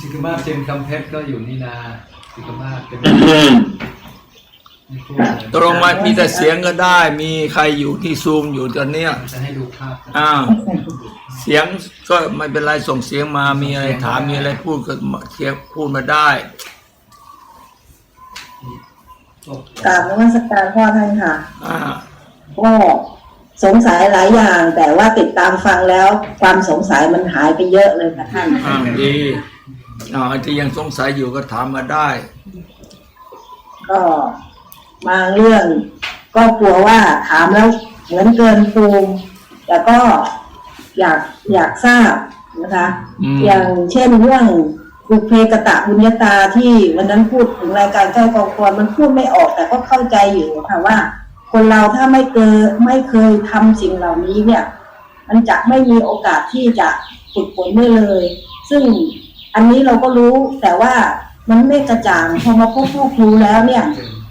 สิกมาศเจนคำเพชรก็อยู่นี่นาสิกมาศเป็นไม่พูดเลยตรงมามีแต่เสียงก็ได้ มีใครอยู่ที่ซูมอยู่ตอนเนี้ยจะให้ดูภาพอ้าวเสียงก็ไม่เป็นไรส่งเสียงมามีอะไรถามมีอะไรพูดก็เสียงพูดมาได้กราบนมัสการพ่อท่านค่ะอ่าก็สงสัยหลายอย่าง แต่ว่าติดตามฟังแล้ว ความสงสัยมันหายไปเยอะเลยค่ะท่านอ่าดี อ่าที่ยังสงสัยอยู่ก็ถามมาได้ ก็บางเรื่อง ก็กลัวว่าถามแล้วเหมือนเกินภูมิแต่ก็อยากอยากทราบนะคะ อืม อย่างเช่นเรื่องบุพเพกตะบุญญาตาที่วันนั้นพูดถึงรายการใกล้กองกรมันพูดไม่ออกแต่ก็เข้าใจอยู่ค่ะว่า คนเราถ้าไม่เคยไม่เคยทำสิ่งเหล่านี้เนี่ย มันจะไม่มีโอกาสที่จะฝึกฝนได้เลย ซึ่ง อันนี้เราก็รู้แต่ว่ามันไม่กระจ่างพอมาพบพ่อครูแล้วเนี่ย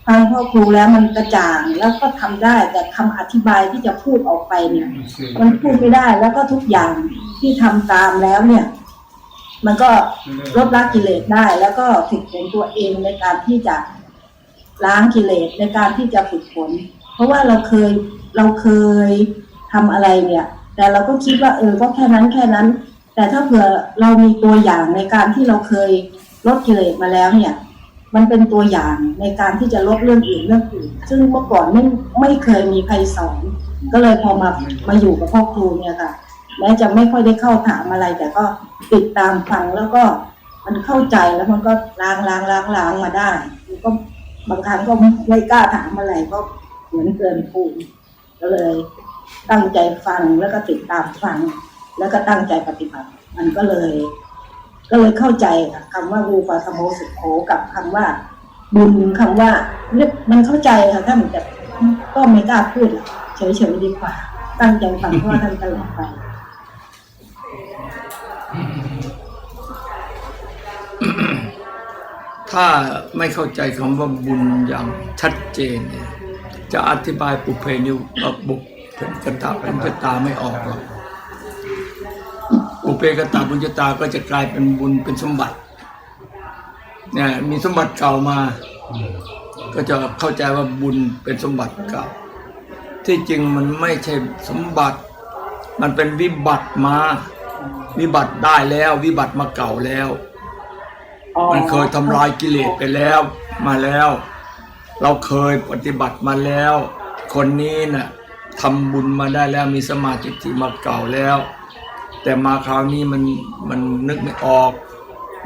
ฟังพ่อครูแล้วมันกระจ่างแล้วก็ทำได้แต่คำอธิบายที่จะพูดออกไปเนี่ย มันพูดไม่ได้แล้วก็ทุกอย่างที่ทำตามแล้วเนี่ย มันก็ลดละกิเลสได้ แล้วก็ฝึกฝนตัวเองในการที่จะล้างกิเลสในการที่จะฝึกฝนเพราะว่าเราเคยเราเคยทำอะไรเนี่ย แต่เราก็คิดว่าเออก็แค่นั้นแค่นั้น แต่ถ้าเผื่อเรามีตัวอย่างในการที่เราเคยลดกิเลสมาแล้วเนี่ย มันเป็นตัวอย่างในการที่จะลดเรื่องอื่นเรื่องอื่น ซึ่งเมื่อก่อนไม่ไม่เคยมีใครสอน ก็เลยพอมามาอยู่กับพ่อครูเนี่ยค่ะแม้จะไม่ค่อยได้เข้าถามอะไร แต่ก็ติดตามฟังแล้วก็มันเข้าใจแล้วมันก็ล้างล้างล้างล้างมาได้มันก็บางครั้งก็ไม่กล้าถามอะไรก็เหมือนเกินภูมิก็เลย ตั้งใจฟังแล้วก็ติดตามฟัง แล้วก็ตั้งใจปฏิบัติ มันก็เลย ก็เลยเข้าใจค่ะคำว่ารูปาสโมสุโขกับคำว่าบุญคำว่าเนี่ยมันเข้าใจค่ะท่านแต่ก็ไม่กล้าพูดเฉยๆดีกว่า ตั้งใจฟังเพราะว่าท่านตลอดไปถ้าไม่เข้าใจคำว่าบุญอย่างชัดเจนเนี่ยจะอธิบายปุเพนิวเอ่อบุพเพกตาปุญญาตาไม่ออกหรอก ปุเพกตาปุญญาตาก็จะกลายเป็นบุญเป็นสมบัติเนี่ยมีสมบัติเก่ามา ก็จะเข้าใจว่าบุญเป็นสมบัติเก่า ที่จริงมันไม่ใช่สมบัติ มันเป็นวิบัติมา วิบัติได้แล้ว วิบัติมาเก่าแล้ว มันเคยทำลายกิเลสไปแล้วมาแล้ว เราเคยปฏิบัติมาแล้ว คนนี้น่ะทำบุญมาได้แล้วมีสมาธิที่มาเก่าแล้ว แต่มาคราวนี้มันมันนึกไม่ออก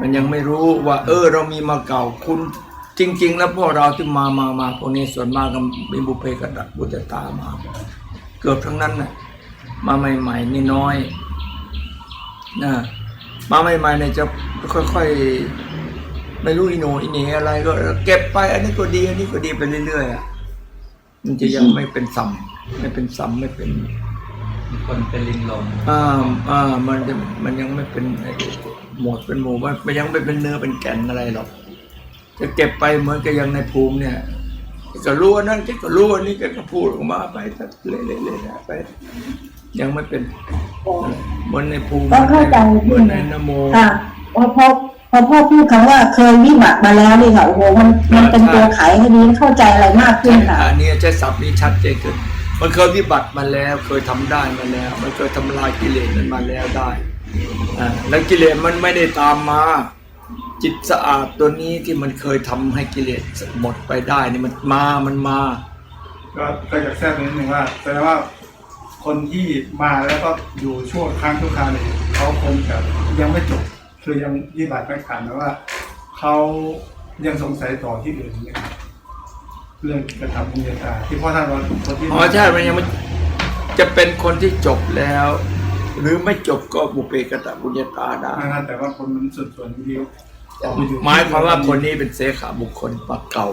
มันยังไม่รู้ว่า เออ เรามีมาเก่าคุณ จริง ๆ แล้วพวกเราที่มามามาพวกนี้ส่วนมากก็มีบุเพกตะบุตตามา เกือบทั้งนั้นน่ะมาใหม่ๆนี่น้อยนะมาใหม่ๆเนี่ยจะค่อยๆไม่รู้อีโนอีเนอะไรก็เก็บไปอันนี้ก็ดีอันนี้ก็ดีไปเรื่อยๆอะมันจะยังไม่เป็นสัมไม่เป็นสัมไม่เป็น มีคนเป็นลิงลมอ่าอ่ามันจะมันยังไม่เป็นไอ้หมวดเป็นหมู่มันมันยังไม่เป็นเนื้อเป็นแก่นอะไรหรอก จะเก็บไปเหมือนกับยังในภูมิเนี่ยก็รู้อันนั้นก็รู้อันนี้แกก็พูดออกมาไปเรื่อยๆๆไป ยังไม่เป็นเหมือนในภูมิก็เข้าใจเหมือนในนโมค่ะพอพอพอพ่อพูดคำว่าเคยวิบัติมาแล้วนี่ค่ะโอ้โหมันมันเป็นตัวไขให้ดีเข้าใจอะไรมากขึ้นค่ะอันนี้ใช้ศัพท์นี้ชัดเจนขึ้น มันเคยวิบัติมาแล้ว เคยทำได้มาแล้ว มันเคยทำลายกิเลสมันมาแล้วได้อ่าแล้วกิเลสมันไม่ได้ตามมา จิตสะอาดตัวนี้ที่มันเคยทำให้กิเลสหมดไปได้นี่มันมา มันมา ก็ก็จะแทรกตรงนิดนึงว่าแสดงว่าคนที่มาแล้วก็อยู่ช่วงครั้งทุกคราวเนี่ยเขาคงจะยังไม่จบคือยังยี่บัตรไม่ผ่านนะว่าเขายังสงสัยต่อที่อื่นเนี่ย เรื่องกระทำบุญญาตาที่พ่อท่านว่าคนที่อ๋อใช่มันยังไม่จะเป็นคนที่จบแล้ว หรือไม่จบก็บุพเพกตะบุญญาตาได้นะครับแต่ว่าคนมันส่วนส่วนเดียวออกอยู่หมายความว่าคนนี้เป็นเสขาบุคคลปากเก่า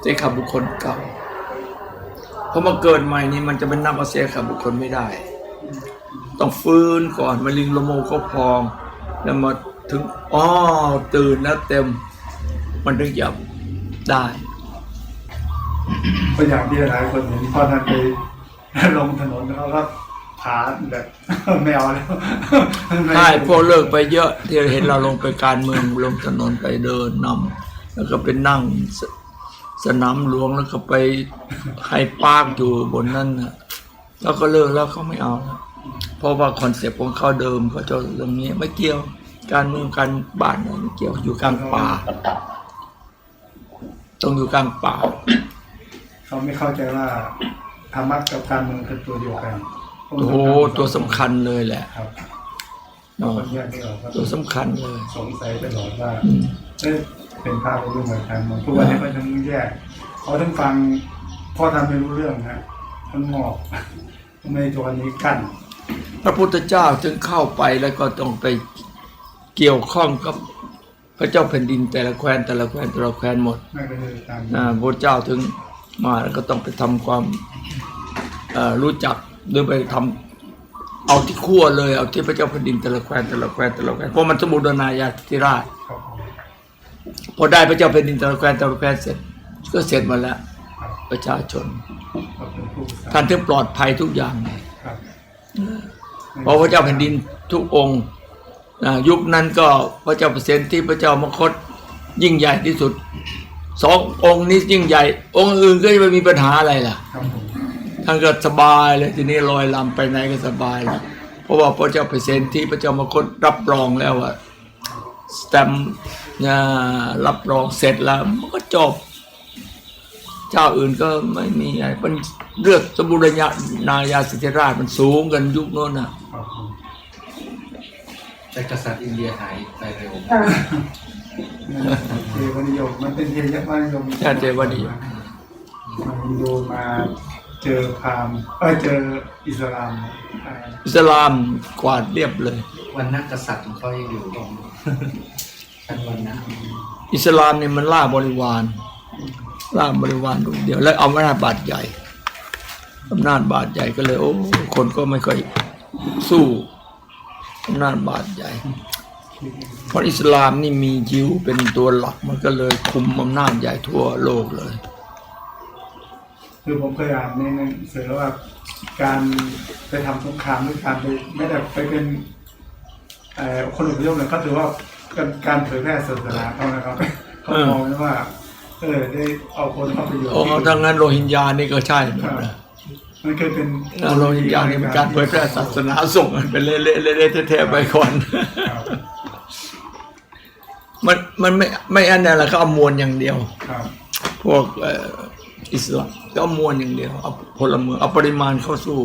เสขาบุคคลเก่าพอมาเกิดใหม่นี่มันจะเป็นนับว่าเสขาบุคคลไม่ได้ ต้องฟื้นก่อนมาลิงละโมเขาพอง แล้วมาถึงอ๋อตื่นแล้วเต็ม มันถึงจะได้ ตัวอย่างที่หลายคนเห็นพ่อท่านไปลงถนนแล้วเขาก็ผาแบบไม่เอาแล้วใช่พวกเลิกไปเยอะ ที่เห็นเราลงไปการเมืองลงถนนไปเดินนำแล้วก็ไปนั่งสสนามหลวงแล้วก็ไปให้ปากอยู่บนนั้นนะแล้วก็เลิกแล้วเขาไม่เอาแล้วเพราะว่าคอนเซปต์ของเขาเดิมเขาจะตรงนี้ไม่เกี่ยวการเมืองการบ้านเนี่ยไม่เกี่ยวอยู่กลางป่า ต้องอยู่กลางป่า เขาไม่เข้าใจว่าธรรมะกับการเมืองคือตัวเดียวกันโอ้โหตัวสำคัญเลยแหละครับเนเราอะก็แยกไม่ออกก็ตัวสำคัญเลย สงสัยตลอดว่าเอ๊ะเป็นภาพเรื่องเหมือนกันเหมือนทุกวันนี้ก็ยังแยกเขาทั้งฟังพ่อทำไม่รู้เรื่องนะทั้งงอกทำไมตัวนี้กั้นพระพุทธเจ้าจึงเข้าไปแล้วก็ต้องไปเกี่ยวข้องกับพระเจ้าแผ่นดินแต่ละแคว้นแต่ละแคว้นแต่ละแคว้นหมดไม่ก็คือการอ่าพระเจ้าถึง มาแล้วก็ต้องไปทำความเอ่อรู้จักหรือไปทำเอาที่ขั้วเลย เอาที่พระเจ้าแผ่นดินแต่ละแคว้นแต่ละแคว้นแต่ละแคว้นเพราะมันสมบูรณาญาธิราชครับผมพอได้พระเจ้าแผ่นดินแต่ละแคว้นแต่ละแคว้นเสร็จ ก็เสร็จหมดแล้วครับประชาชนก็เป็นผู้สร้างท่านถึงปลอดภัยทุกอย่างไงครับเพราะพระเจ้าแผ่นดินทุกองค์อ่ายุคนั้นก็พระเจ้าเปรตที่พระเจ้ามคตยิ่งใหญ่ที่สุด สององค์นี้ยิ่งใหญ่ องค์อื่นก็จะไม่มีปัญหาอะไรล่ะครับผมท่านก็สบายเลยทีนี้ลอยลำไปไหนก็สบายเลยเพราะว่าพระเจ้าเปรตที่พระเจ้ามคตรับรองแล้วว่าสแตมป์อ่ารับรองเสร็จแล้วมันก็จบ เจ้าอื่นก็ไม่มีอะไรมันเลือกสมบูรณาญาญาสิทธิราชมันสูงกันยุคโน้นน่ะครับผมแต่กษัตริย์อินเดียหายไปเร็วค่ะ เทวนิยมมันเป็นเทวนิยมใช่เทวนิยมมันฮินดูมาเจอพราหมณ์เออเจออิสลามอ่าอิสลามกวาดเรียบเลย วันนักกษัตริย์ของเขายังอยู่ตรงชั้นวันนะอิสลามเนี่ยมันล่าบริวารล่าบริวารลูกเดียว แล้วเอาอำนาจบาดใหญ่อำนาจบาดใหญ่ก็เลย โอ้คนก็ไม่ค่อยสู้อำนาจบาดใหญ่ เพราะอิสลามนี่มียิวเป็นตัวหลักมันก็เลยคุมอำนาจใหญ่ทั่วโลกเลย คือผมเคยอ่านในหนังสือว่าการไปทำสงครามหรือการไปไม่ได้ไปเป็นเอ่อคนอพยพเนี่ยก็ถือว่าการการเผยแพร่ศาสนาเขานะครับเขามองว่าเออได้เอาคนเข้าไปอยู่โอ้ถ้างั้นโรฮิงญานี่ก็ใช่หมดนะมันเคยเป็นโรฮิงญานี่เป็นการเผยแพร่ศาสนาส่งกันไปเละๆเละๆเทะๆไปก่อนครับ มันมันไม่ไม่อันนั้นแหละเขาเอามวลอย่างเดียว ครับ พวกเอ่ออิสลามก็เอามวลอย่างเดียวเอาพลเมืองเอาปริมาณเข้าสู้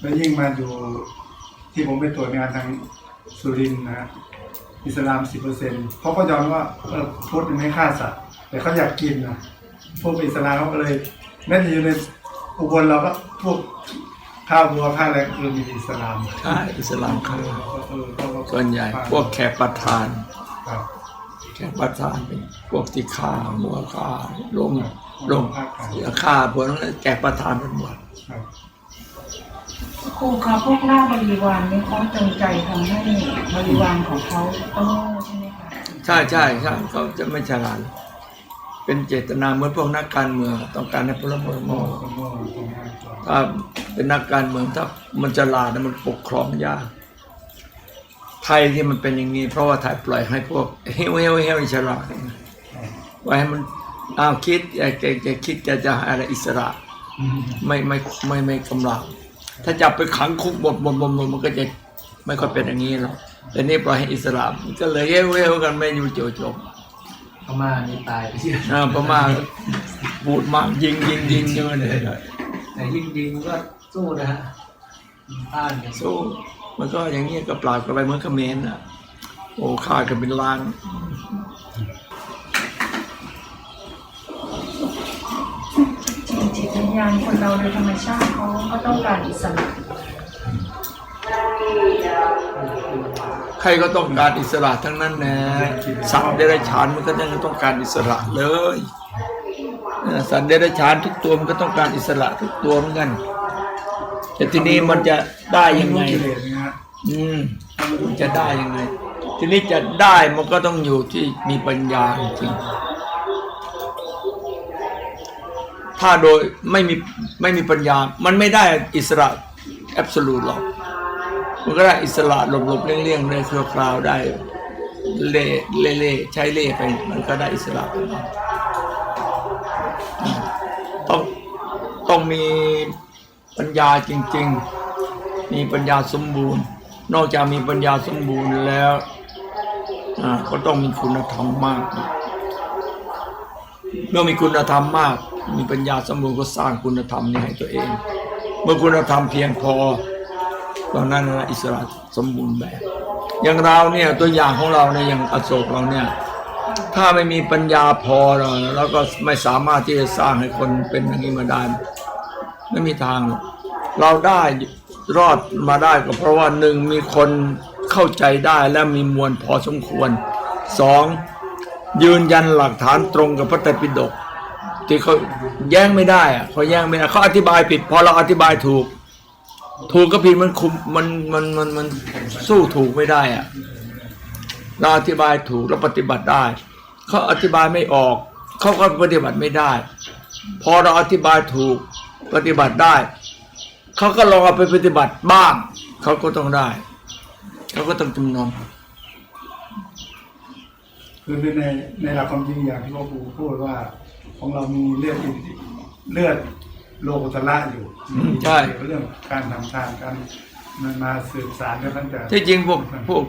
แล้วยิ่งมาดูที่ผมไปตรวจงานทางสุรินทร์นะฮะอิสลามสิบเปอร์เซ็นต์เขาก็ยอมว่าเออพุทธมันไม่ฆ่าสัตว์ แต่เขาอยากกินนะพวกอิสลามเขาก็เลยแม้จะอยู่ในอุบลเราก็พวกข้าวบัวข้าวอะไรก็คือมีอิสลามใช่อิสลามเขาเออเขาก็ส่วนใหญ่ พวกแขกประธาน ครับแขกประธานเป็นพวกที่ฆ่าหัวฆ่าลงลงภาคกลางฆ่าพวกนั้นแขกประธานเป็นหมดครับครูคะพวกล่าบริวารนี่เขาจงใจทำให้บริวารของเขาต้องโง่ใช่ไหมคะใช่ใช่ใช่เขาจะไม่ฉลาดเป็นเจตนาเหมือนพวกนักการเมืองต้องการให้พลเมืองโง่โง่โง่ตรงนั้นก่อนถ้าเป็นนักการเมืองถ้ามันฉลาดนะมันปกครองยาก ไทยที่มันเป็นอย่างนี้ เพราะว่าไทยปล่อยให้พวกเฮวเฮวเฮวฉลาดไว้ให้มันอ้าวคิดอยากจะจะคิดจะจะอะไรอิสระ ไม่ไม่ไม่ไม่กำลัง ถ้าจับไปขังคุกบดบดบดบดมันก็จะไม่ค่อยเป็นอย่างนี้หรอกแต่นี่ปล่อยให้อิสระมันก็เลยเฮวเฮวกันไม่อยู่โจจบพม่านี่ตายไปที่อ่าประมาณบูดมากยิงยิงยิงยังไงเลยแต่ยิงยิงก็สู้นะฮะต้านกันสู้ มันก็อย่างนี้ก็ปราบกันไปเหมือนเขมรน่ะโอ้ฆ่ากันเป็นล้านจริงจิตวิญญาณคนเราโดยธรรมชาติเขาก็ต้องการอิสระใครก็ต้องการอิสระทั้งนั้นแนะสัตว์เดรัจฉานมันก็ยังต้องการอิสระเลยเออสัตว์เดรัจฉานทุกตัวมันก็ต้องการอิสระทุกตัวเหมือนกันแต่ทีนี้มันจะได้ยังไงกิเลสนะฮะ อืมจะได้ยังไง ทีนี้จะได้มันก็ต้องอยู่ที่มีปัญญาจริงถ้าโดยไม่มีไม่มีปัญญา มันไม่ได้อิสระแอบสูตหรอก มันก็ได้อิสระหลบๆเลี่ยงๆในเครือคราวได้เล่เล่เล่ใช้เล่ไปมันก็ได้อิสระต้องต้องมีปัญญาจริง ๆ มีปัญญาสมบูรณ์ นอกจากมีปัญญาสมบูรณ์แล้วอ่าก็ต้องมีคุณธรรมมากเมื่อมีคุณธรรมมาก มีปัญญาสมบูรณ์ก็สร้างคุณธรรมนี้ให้ตัวเอง เมื่อคุณธรรมเพียงพอตอนนั้นนะอิสระสมบูรณ์แบบ อย่างเราเนี่ยตัวอย่างของเราเนี่ยอย่างอโศกเราเนี่ยถ้าไม่มีปัญญาพอเราเราก็ไม่สามารถที่จะสร้างให้คนเป็นอย่างนี้มาได้ไม่มีทาง เราได้ รอดมาได้ก็เพราะว่าหนึ่งมีคนเข้าใจได้และมีมวลพอสมควรสองยืนยันหลักฐานตรงกับพระไตรปิฎกที่เขาแย้งไม่ได้อะเขาแย้งไม่ได้เขาอธิบายผิดพอเราอธิบายถูก ถูกก็ผิดมันคุมมันมันมันมันสู้ถูกไม่ได้อะเราอธิบายถูกเราปฏิบัติได้เขาอธิบายไม่ออกเขาก็ปฏิบัติไม่ได้ พอเราอธิบายถูกปฏิบัติได้ เขาก็ลองเอาไปปฏิบัติบ้างเขาก็ต้องได้เขาก็ต้องจำนนคือคือในในหลักความจริงอย่างที่พ่อครูพูดว่า ของเรามีเลือดอินเลือดโลกุตละอยู่อืมใช่เกี่ยวกับเรื่องการทำทานการมันมาสืบสารกันตั้งแต่ที่จริงพวกพวก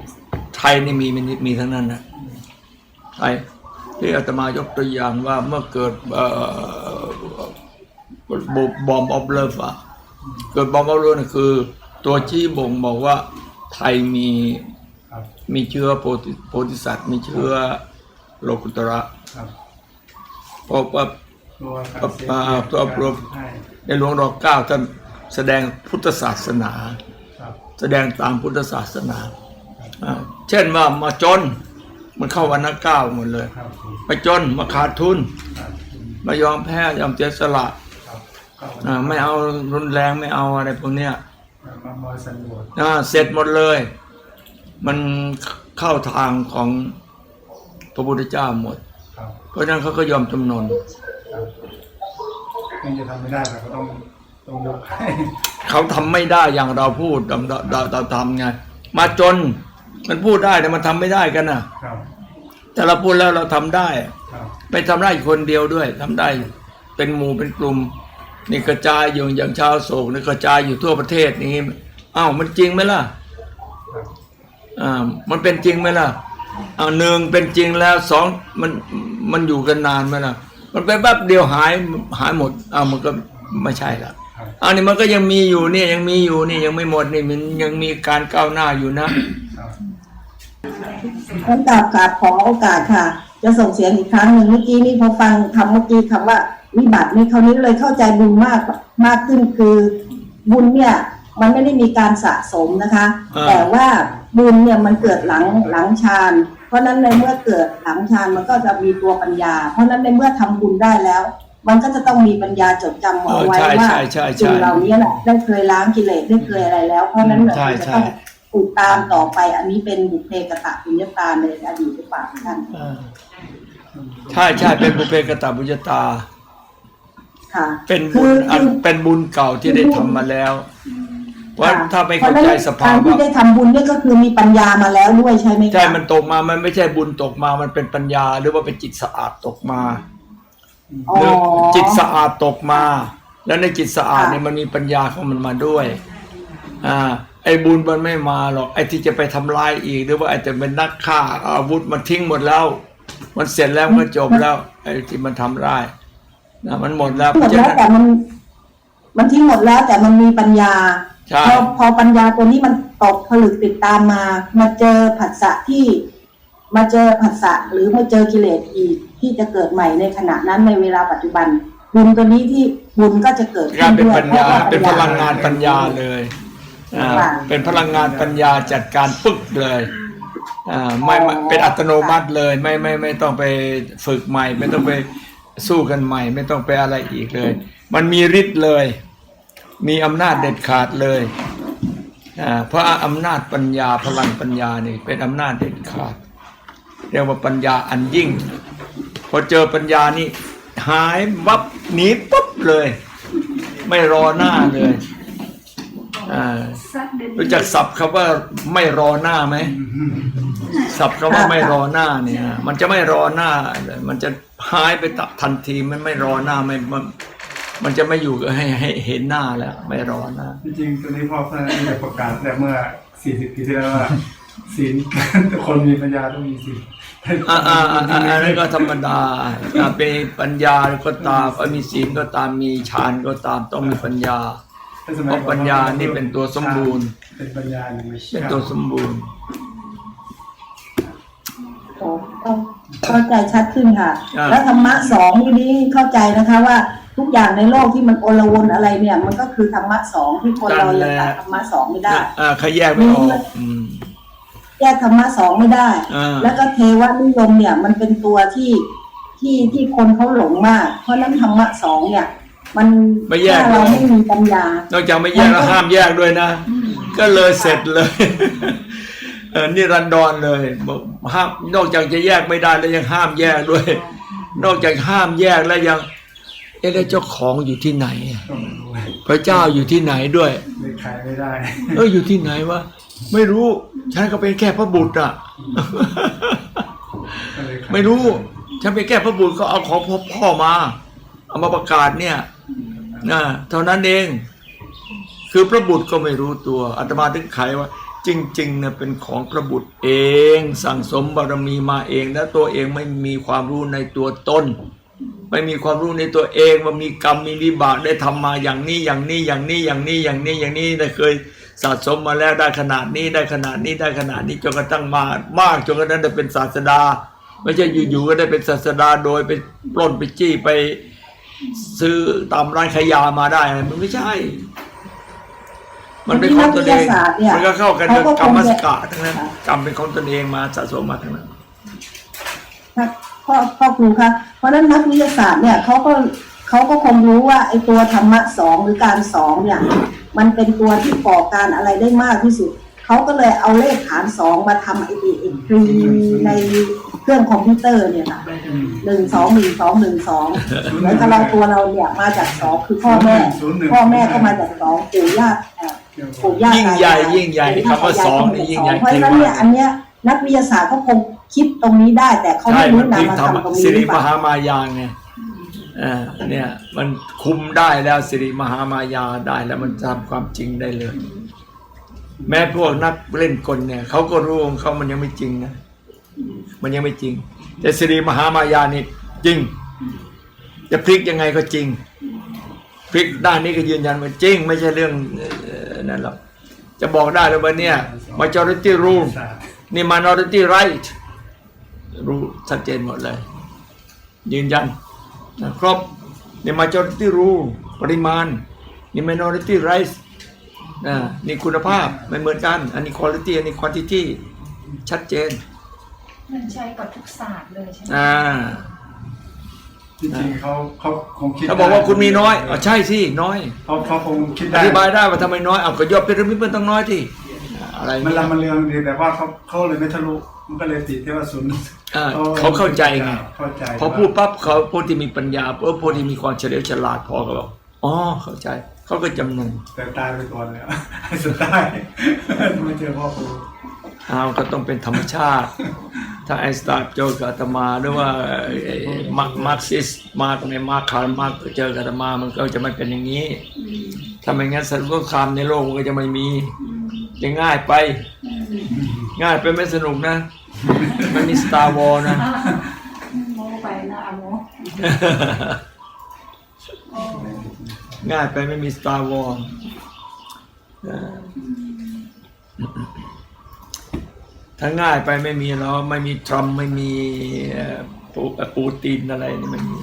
ไทยนี่มีมีมีทั้งนั้นนะไทยที่อาตมายกตัวอย่างว่าเมื่อเกิดเอ่อบอมออฟเลิฟอะ เกิดบอมออฟเลิฟนี่คือ ตัวชี้บ่งบอกว่าไทยมีครับมีเชื้อโพธิโพธิสัตว์มีเชื้อโลกุตระครับเพราะว่าตัวการครับเสียอ่าเปรียบตัวปรบให้ในหลวงรอเก้าท่านแสดงพุทธศาสนาครับแสดงตามพุทธศาสนาอ่าเช่นว่ามาจนมันเข้าวันนักเก้าหมดเลยครับผมมาจนมาขาดทุนครับมายอมแพ้ยอมเสียสละครับเข้า อ่าไม่เอารุนแรงไม่เอาอะไรพวกเนี้ยมามอยสันโดษอ่าเสร็จหมดเลย มันเข้าทางของพระพุทธเจ้าหมด ครับเพราะฉะนั้นเขาก็ยอมจำนนครับนี่จะทำไม่ได้แต่ก็ต้องต้องยกให้เขาทำไม่ได้อย่างเราพูดเราเราเราทำไงมาจนมันพูดได้แต่มันทำไม่ได้กันนะครับแต่เราพูดแล้วเราทำได้ ครับไม่ทำได้คนเดียวด้วยทำได้เป็นหมู่เป็นกลุ่ม นี่กระจายอยู่อย่างชาวโศกนี่กระจายอยู่ทั่วประเทศนี้อ้าวมันจริงไหมล่ะอ่ามันเป็นจริงไหมล่ะอ้าหนึ่งเป็นจริงแล้วสองมันมันอยู่กันนานไหมล่ะ มันเป็นแป๊บเดียวหายหายหมดอ้าวมันก็ไม่ใช่ละอันนี้มันก็ยังมีอยู่เนี่ยยังมีอยู่นี่ยังไม่หมดนี่มันยังมีการก้าวหน้าอยู่นะครับท่านกราบกาบขอโอกาสค่ะ จะส่งเสียงอีกครั้งหนึ่งเมื่อกี้นี่พอฟังคำเมื่อกี้คำว่า วิบัตินี่คราวนี้เลยเข้าใจบุญมากมากขึ้นคือบุญเนี่ยมันไม่ได้มีการสะสมนะคะอ่าแต่ว่าบุญเนี่ยมันเกิดหลังหลังฌานเพราะฉะนั้นในเมื่อเกิดหลังฌานมันก็จะมีตัวปัญญา เพราะฉะนั้นในเมื่อทำบุญได้แล้ว มันก็จะต้องมีปัญญาจดจำเอเอาอไว้ใช่ว่าใช่ใช่สิ่ใช่งเหล่านี้แหละได้เคยล้างกิเลสได้เคยอะไรแล้ว เพราะฉะนั้นเราใช่จะใช่ต้องติดตามต่อไป อันนี้เป็นบุพเพกตะปุญญาตาในอดีตหรือเปล่าท่านอ่าใช่ใช่เป็นบุพเพกตบุญญาตา ค่ะ เป็นบุคืญออันคือเป็นบุญเก่าที่ได้ทำมาแล้วเพราะถ้าไม่เข้าใจสเพระฉะนั้นภาการที่วะได้ทำบุญเนี่ยก็คือมีปัญญามาแล้วด้วยใช่ไหมคะใช่มันตกมามันไม่ใช่บุญตกมา มันเป็นปัญญา หรือว่าเป็นจิตสะอาดตกมาอ๋อหรือจิตสะอาดตกมา แล้วในจิตสะอาดค่ะเนี่ยมันมีปัญญาของมันมาด้วย อ่า ไอ้บุญมันไม่มาหรอกไอ้ที่จะไปทำลายอีก หรือว่าไอ้จะเป็นนักฆ่าเอาอาวุธมันทิ้งหมดแล้ว มันเสร็จแล้วมันจบแล้ว ไอ้ที่มันทำร้าย นะมันหมดแล้วหมดเพราะแล้วฉะนั้นแต่มันมันทิ้งหมดแล้วแต่มันมีปัญญาใช่พอพอปัญญาตัวนี้มันตกผลึกติดตามมา มาเจอผัสสะที่มาเจอผัสสะหรือมาเจอกิเลสอีกที่จะเกิดใหม่ในขณะนั้นในเวลาปัจจุบันบุญตัวนี้ที่บุญก็จะเกิดกลาขึ้รนเป็นด้วยปัญญาพระว่เป็นพลังงานปัญญาเลยอ่าค่ะเป็นพลังงานปัญญาจัดการปึ๊กเลยอ่าไม่ไม่เป็นอัตโนมัติเลย ไม่ไม่ไม่ต้องไปฝึกใหม่ ไม่ต้องไป สู้กันใหม่ไม่ต้องไปอะไรอีกเลย มันมีฤทธิ์เลย มีอำนาจเด็ดขาดเลยอ่าเพราะอำนาจปัญญาพลังปัญญานี่เป็นอำนาจเด็ดขาด เรียกว่าปัญญาอันยิ่ง พอเจอปัญญานี่หายวับหนีปุ๊บเลย ไม่รอหน้าเลย รู้จักศัพท์คำว่าไม่รอหน้าไหมศัพท์คำว่าไม่รอหน้าเนี่ยนะมันจะไม่รอหน้า มันจะหายไปตับทันทีมันไม่รอหน้าไม่มันมันจะไม่อยู่ให้ให้เห็นหน้าแล้ว ไม่รอหน้าจริงๆตัวนี้พ่อท่านได้ประกาศแต่เมื่อ 40 ปีที่แล้วว่าศีลคนมีปัญญาต้องมีศีลอ่าอ่าอ่าอ่าอันนั้นก็ธรรมดาอ่าเป็นปัญญาก็ตามอ่ามีศีลก็ตามมีฌานก็ตามต้องมีปัญญา เพราะปัญญานี่เป็นตัวสมบูรณ์ เป็นปัญญาหนึ่งในเป็นตัวสมบูรณ์โอ้ต้องเข้าใจชัดขึ้นค่ะอ่าแล้วธรรมะสองนี่นี่เข้าใจนะคะว่าทุกอย่างในโลกที่มันโอลวนอะไรเนี่ย มันก็คือธรรมะสองที่คนเรายังตัดธรรมะสองไม่ได้อ่าเขาแยกไม่ออกอืมแยกธรรมะสองไม่ได้อ่าแล้วก็เทวนิยมเนี่ย มันเป็นตัวที่ที่ที่คนเขาหลงมาก เพราะฉะนั้นธรรมะสองเนี่ย มันไม่แยก ถ้าเราไม่มีปัญญานอกจากไม่แยกแล้วห้ามแยกด้วยนะ ก็เลยเสร็จเลย เออนี่รันดอนเลยบอกห้ามนอกจากจะแยกไม่ได้แล้วยังห้ามแยกด้วย นอกจากห้ามแยกแล้วยัง เอ๊ะแล้วเจ้าของอยู่ที่ไหนอะก็ไม่รู้พระเจ้าอยู่ที่ไหนด้วยเลยขายไม่ได้ เอออยู่ที่ไหนวะไม่รู้ ฉันก็เป็นแค่พระบุตรอะก็เลยขายไม่รู้ ฉันเป็นแค่พระบุตรก็เอาของพ่อพ่อมา เอามาประกาศเนี่ยนะเท่านั้นเอง คือพระบุตรก็ไม่รู้ตัวอาตมาถึงไขว่า จริงๆเนี่ยเป็นของพระบุตรเอง สั่งสมบารมีมาเองและตัวเองไม่มีความรู้ในตัวตนไม่มีความรู้ในตัวเองว่ามีกรรมมีวิบากได้ทำมาอย่างนี้อย่างนี้อย่างนี้อย่างนี้อย่างนี้อย่างนี้ได้เคยสะสมมาแล้วได้ขนาดนี้ได้ขนาดนี้ได้ขนาดนี้จนกระทั่งมามากจนกระทั่งได้เป็นศาสดา ไม่ใช่อยู่ๆก็ได้เป็นศาสดาโดยไปปล้นไปจี้ไป ซื้อตามร้านขายยามาได้อะไรมันไม่ใช่ มันเป็นของตนเองนักวิทยาศาสตร์เนี่ยมันก็เข้ากันเขากับก็กรรมคงจะสกะทั้งนั้นกรรมเป็นของตนเองมาสะสมมาทั้งนั้นครับพ่อพ่อครูคะเพราะฉะนั้นนักวิทยาศาสตร์เนี่ยเขาก็เขาก็คงรู้ว่าไอ้ตัวธรรมะสองหรือการสองเนี่ย มันเป็นตัวที่ก่อการอะไรได้มากที่สุด เขาก็เลยเอาเลขฐานสองมาทำไอ้ไอ้ทรีในเครื่องคอมพิวเตอร์เนี่ยค่ะหนึ่งสองหนึ่งสองหนึ่งสองแล้วก็เราตัวเราเนี่ยมาจากสองคือพ่อแม่ พ่อแม่ก็มาจากสองปู่ย่าเอ่อปู่ย่ายิ่งตาใหญ่ยายยิ่งใหญ่คำว่าสองนี่ยิ่งใหญ่เพราะฉะนั้นเนี่ยอันเนี้ยนักวิทยาศาสตร์เขาคงคิดตรงนี้ได้ แต่เขาใช่ไม่รู้มันพลิกนำมาธรรมทำตรงนี้สิหริรือเปมล่าหามายาไงอ่าเนี่ยมันคุมได้แล้วสิริมหามายาได้แล้วมันทำความจริงได้เลย แม้พวกนักเล่นกลเนี่ยเขาก็รู้ของเขามันยังไม่จริงนะมันยังไม่จริง แต่สิริมหามายานี่จริง จะพลิกยังไงก็จริง พลิกด้านนี้ก็ยืนยันว่าจริง ไม่ใช่เรื่องนั่นหรอกจะบอกได้เลยว่าเนี่ย majority rule นี่ minority right รู้ชัดเจนหมดเลย ยืนยันนะครบนี่ majority rule ปริมาณนี่ minority right นะนี่คุณภาพไม่เหมือนกัน อันนี้ quality อันนี้ quantity ชัดเจน มันใช้กับทุกศาสตร์เลยใช่ไหมอ่า จริงๆเขาเขาคงคิดถ้าบอกว่าคุณมีน้อยอ๋อใช่สิ น้อยเขาเขาคงคิดอได้ ธิบายได้ว่าทำไมน้อยเอาก็ยอดพีระมิดมันต้องน้อยที่อะไรมันเงี้ยลำมันเรืองดีแต่ว่าเขาเขาเลยไม่ทะลุมันก็เลยติดที่ว่าศูนย์อ่าเขาเข้าใจไง เข้าใจพอพูดปั๊บเขาผู้ที่มีปัญญาเออผู้ที่มีความเฉลียวฉลาดพอก็บอกอ๋อเข้าใจ เขาก็จำนนแต่ตายไปก่อนแล้วสุดท้ายไม่เจอพ่อครูอ้าวก็ต้องเป็นธรรมชาติ ถ้าไอน์สไตน์เจอกับอาตมาหรือว่าไอ้มาร์กมาร์กซิสมาร์กในมาร์กคาร์มาร์กเจอกับอาตมามันก็จะไม่เป็นอย่างนี้ถ้าไม่งั้นสงครามในโลกมันก็จะไม่มีจะง่ายไป ง่ายไปไม่สนุกนะ มันมีสตาร์วอลนะโมไปนะอะโม ง่ายไปไม่มีสตาร์วอลถ้าง่ายไปไม่มีเราไม่มีทรัมป์ไม่มีปูปูตินอะไรนี่ไม่มี